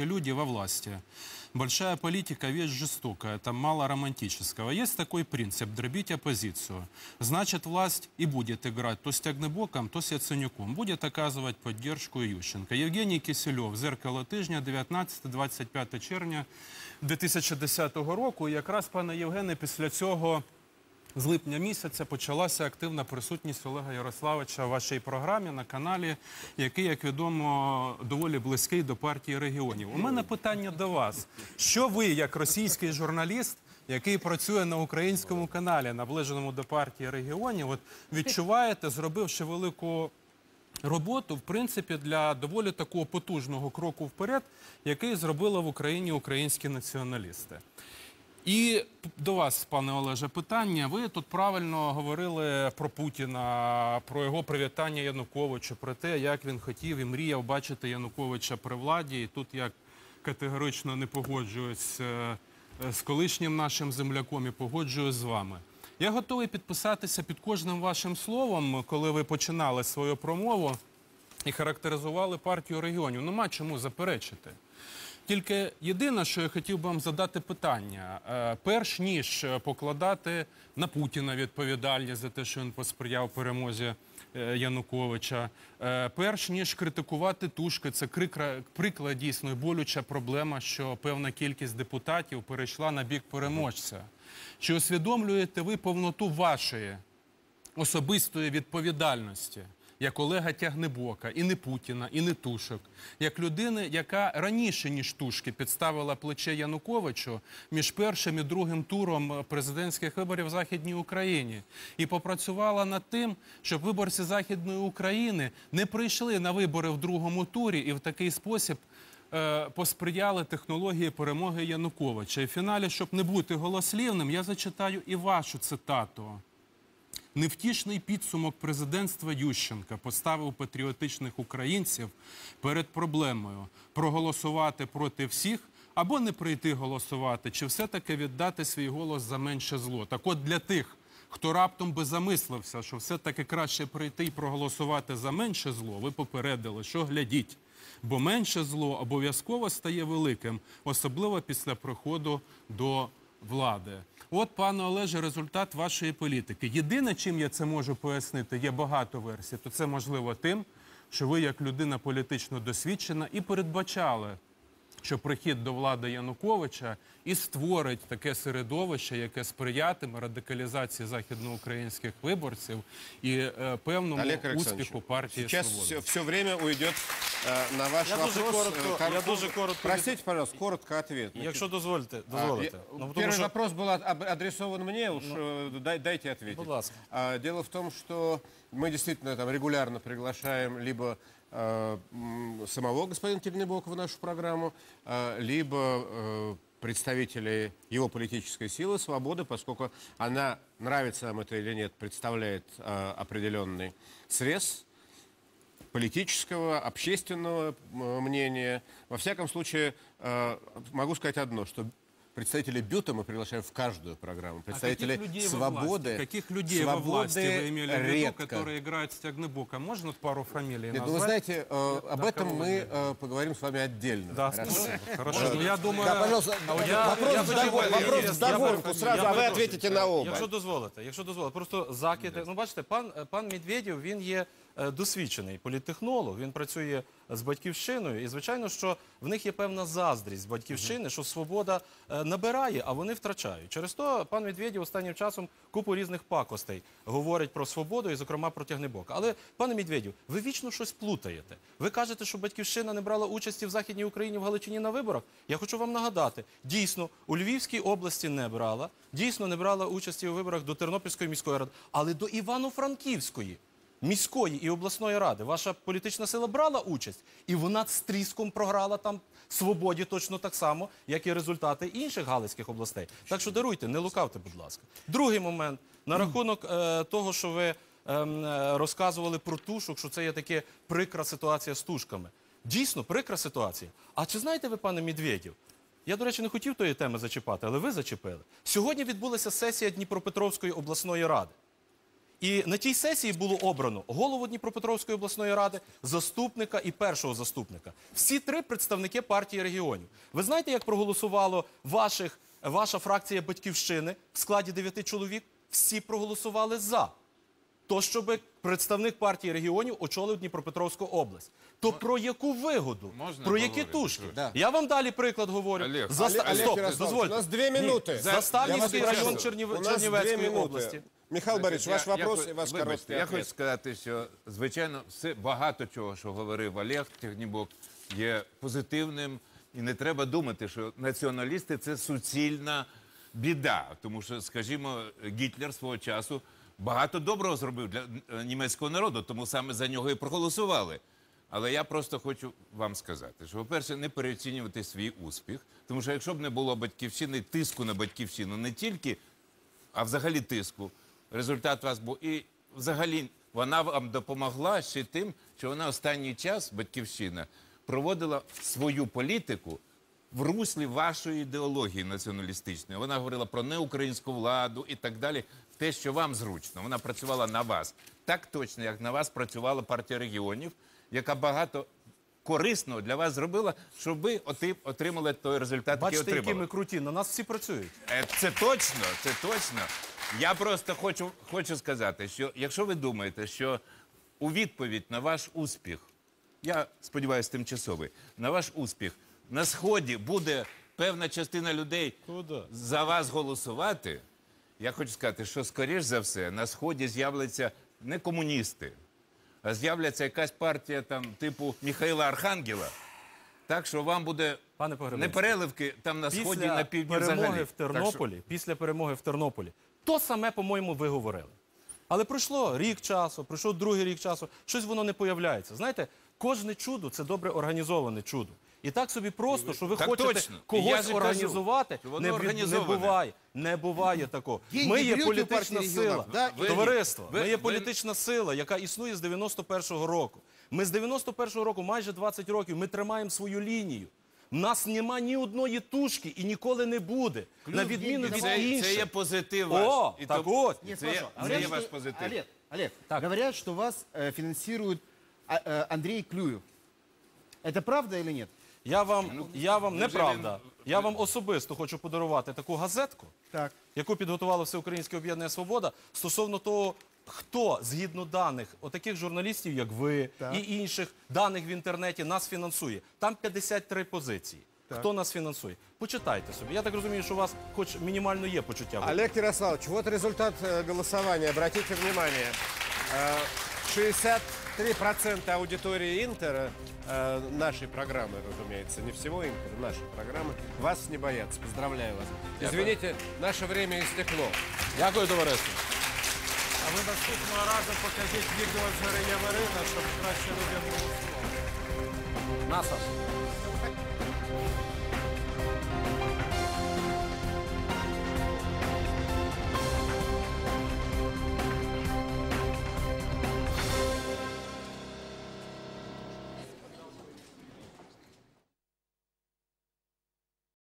эти люди во власти. Большая политика – вещь жестокая, там мало романтического. Есть такой принцип – дробить оппозицию. Значит, власть и будет играть то с Тягнебоком, то с Яценюком. Будет оказывать поддержку Ющенко. Евгений Кисельов, «Зеркало тижня», 19-25 червня 2010 року. І якраз, пане Євгене, після цього з липня місяця почалася активна присутність Олега Ярославича в вашій програмі на каналі, який, як відомо, доволі близький до партії регіонів. У мене питання до вас: що ви, як російський журналіст, який працює на українському каналі, наближеному до партії регіонів, от відчуваєте, зробивши велику роботу, в принципі, для доволі такого потужного кроку вперед, який зробили в Україні українські націоналісти. І до вас, пане Олеже, питання. Ви тут правильно говорили про Путіна, про його привітання Януковичу, про те, як він хотів і мріяв бачити Януковича при владі. І тут я категорично не погоджуюсь е, з колишнім нашим земляком і погоджуюсь з вами. Я готовий підписатися під кожним вашим словом, коли ви починали свою промову і характеризували партію регіонів. Нема чому заперечити. Тільки єдине, що я хотів би вам задати питання, Е, перш ніж е, покладати на Путіна відповідальність за те, що він посприяв перемозі е, Януковича, перш ніж критикувати Тушки, це приклад дійсно і болюча проблема, що певна кількість депутатів перейшла на бік переможця. Чи усвідомлюєте ви повноту вашої особистої відповідальності як Олега Тягнебока, і не Путіна, і не Тушок, як людини, яка раніше ніж Тушки підставила плече Януковичу між першим і другим туром президентських виборів в Західній Україні і попрацювала над тим, щоб виборці Західної України не прийшли на вибори в другому турі і в такий спосіб. е, Посприяли технології перемоги Януковича. І в фіналі, щоб не бути голослівним, я зачитаю і вашу цитату. Невтішний підсумок президентства Ющенка поставив патріотичних українців перед проблемою проголосувати проти всіх або не прийти голосувати, чи все-таки віддати свій голос за менше зло. Так от для тих, хто раптом би замислився, що все-таки краще прийти і проголосувати за менше зло, ви попередили, що глядіть. Бо менше зло обов'язково стає великим, особливо після приходу до влади. От, пане Олеже, результат вашої політики. Єдине, чим я це можу пояснити, є багато версій, то це можливо тим, що ви, як людина політично досвідчена, і передбачали, що прихід до влади Януковича і створить таке середовище, яке сприятиме радикалізації західноукраїнських виборців і е, певному Олег Александрович, успіху партії сейчас «Свобода». все, время уйдет э, на ваш Я вопрос. дуже коротко- э, кор- я дуже коротко Простите, пожалуйста, коротко ответ. Якщо дозволите, А, дозволите. я- Ну, тому Первый що- вопрос был от- об- адресован мне, уж э, дай- дайте ответить. Будь ласка. А, Дело в том, что мы действительно там регулярно приглашаем либо э, м, самого господина Тельнебока в нашу программу, э, либо э, представителей его политической силы «Свободы», поскольку она, нравится нам это или нет, представляет э, определенный срез политического, общественного э, мнения. Во всяком случае, э, могу сказать одно, что представителей Бюта мы приглашаем в каждую программу. А Представителей каких людей во свободы. власти? Каких людей во свободы власти вы имели в виду, редко. которые играют с Тягнебока? Можно пару фамилий Нет, ну назвать? вы знаете, э, об Да, этом кого мы вы э, поговорим с вами отдельно. Да, Хорошо? спасибо. Хорошо. Ну, я думаю... Да, пожалуйста, я- вопрос, я в хочу- довольно- я- вопрос я- в я довольку перепрошую, сразу, я а вы перепрошую. ответите на оба. Якщо дозволите, якщо дозволите, просто закиди. Ну, бачите, пан, пан Медведєв, він є е, досвідчений політтехнолог, він працює з батьківщиною, і звичайно, що в них є певна заздрість з батьківщини, що свобода е, набирає, а вони втрачають. Через то пан Медведєв останнім часом купу різних пакостей говорить про свободу і, зокрема, про тягнебока. Але, пане Медведєв, ви вічно щось плутаєте. Ви кажете, що батьківщина не брала участі в Західній Україні в Галичині на виборах. Я хочу вам нагадати, дійсно, у Львівській області не брала, дійсно не брала участі у виборах до Тернопільської міської ради, але до Івано-Франківської. Міської і обласної ради ваша політична сила брала участь, і вона з тріском програла там свободі точно так само, як і результати інших галицьких областей. Так що даруйте, не лукавте, будь ласка. Другий момент на рахунок е, того, що ви ем, е, розказували про тушок, що це є таке прикра ситуація з тушками. Дійсно, прикра ситуація. А чи знаєте ви, пане Медведєв? Я, до речі, не хотів тої теми зачіпати, але ви зачепили. Сьогодні відбулася сесія Дніпропетровської обласної ради. І на тій сесії було обрано голову Дніпропетровської обласної ради, заступника і першого заступника. Всі три представники партії регіонів. Ви знаєте, як проголосувало ваших, ваша фракція батьківщини в складі дев'яти чоловік? Всі проголосували за. То, щоб представник партії регіонів очолив Дніпропетровську область. То про яку вигоду? Можна про які поговорити? тушки? Да. Я вам далі приклад говорю. Олег, Заста- Олег Стоп, Ярославович, дозвольте. у нас две минуты. Ні, Заставнівський район. Чернів... У нас Чернівецької області. Михаил Борисович, ваш Я- вопрос я, и ваш вибачте, короткий Я ответ. хочу сказати, що звичайно, все багато чого, що говорив Олег Тягнібок, є позитивним, і не треба думати, що націоналісти це суцільна біда. Тому що, скажімо, Гітлер свого часу багато доброго зробив для е, німецького народу, тому саме за нього і проголосували. Але я просто хочу вам сказати, що, по-перше, не переоцінювати свій успіх, тому що якщо б не було батьківщини, тиску на батьківщину не тільки а взагалі тиску. Результат вас був. І взагалі вона вам допомогла ще тим, що вона останній час, батьківщина, проводила свою політику в руслі вашої ідеології націоналістичної. Вона говорила про неукраїнську владу і так далі. Те, що вам зручно, вона працювала на вас. Так точно, як на вас працювала партія регіонів, яка багато корисного для вас зробила, щоб ви отримали той результат, який Бачите, отримали. які ми круті. На нас всі працюють. Е, Це точно, це точно. Я просто хочу, хочу сказати, що якщо ви думаєте, що у відповідь на ваш успіх, я сподіваюся, тимчасовий, на ваш успіх на сході буде певна частина людей Куди? за вас голосувати. Я хочу сказати, що скоріш за все на сході з'являться не комуністи, а з'являться якась партія там типу Михайла Архангела. Так що вам буде Пане не переливки там на сході, після на півдні перемоги взагалі. в Так що- після перемоги в Тернополі, то саме, по-моєму, ви говорили. Але пройшло рік часу, пройшов другий рік часу, щось воно не появляється. Знаєте, кожне чудо це добре організоване чудо. І так собі просто, що ви Так хочете точно. Я когось кажу, організувати, не, не буває. Не буває такого. Ми є політична сила. да? Товариство, ви- ми є ви- політична сила, яка існує з 91-го року. Ми з 91-го року, майже 20 років, ми тримаємо свою лінію. У нас нема ні одної тушки і ніколи не буде. на відміну від Це, інших. це є позитив ваш. О, І так то- от. Нет, Це, є- це є ваш позитив. Олег, Олег, Так. говорят, что вас э, финансирует а, э, Андрей Клюев. Это правда или нет? Я вам, я вам невже неправда. він- Я вам особисто хочу подарувати таку газетку, Так. яку підготувало Всеукраїнське об'єднання Свобода стосовно того, хто згідно даних отаких журналістів, як ви Так. і інших даних в інтернеті, нас фінансує. Там 53 позиції. Хто нас фінансує? Почитайте собі. Я так розумію, що у вас, хоч мінімально є почуття. Олег Ярославович, вот результат э, голосования. Обратите внимание. Э, 63% аудитории Интера, э, нашей программы, разумеется, не всего Интера, нашей программы, вас не боятся. Поздравляю вас. Извините, наше время истекло. Дякую, товариство. А ви наступного разу покажіть відео з гори Яворина, щоб краще людям було слово. Насаш.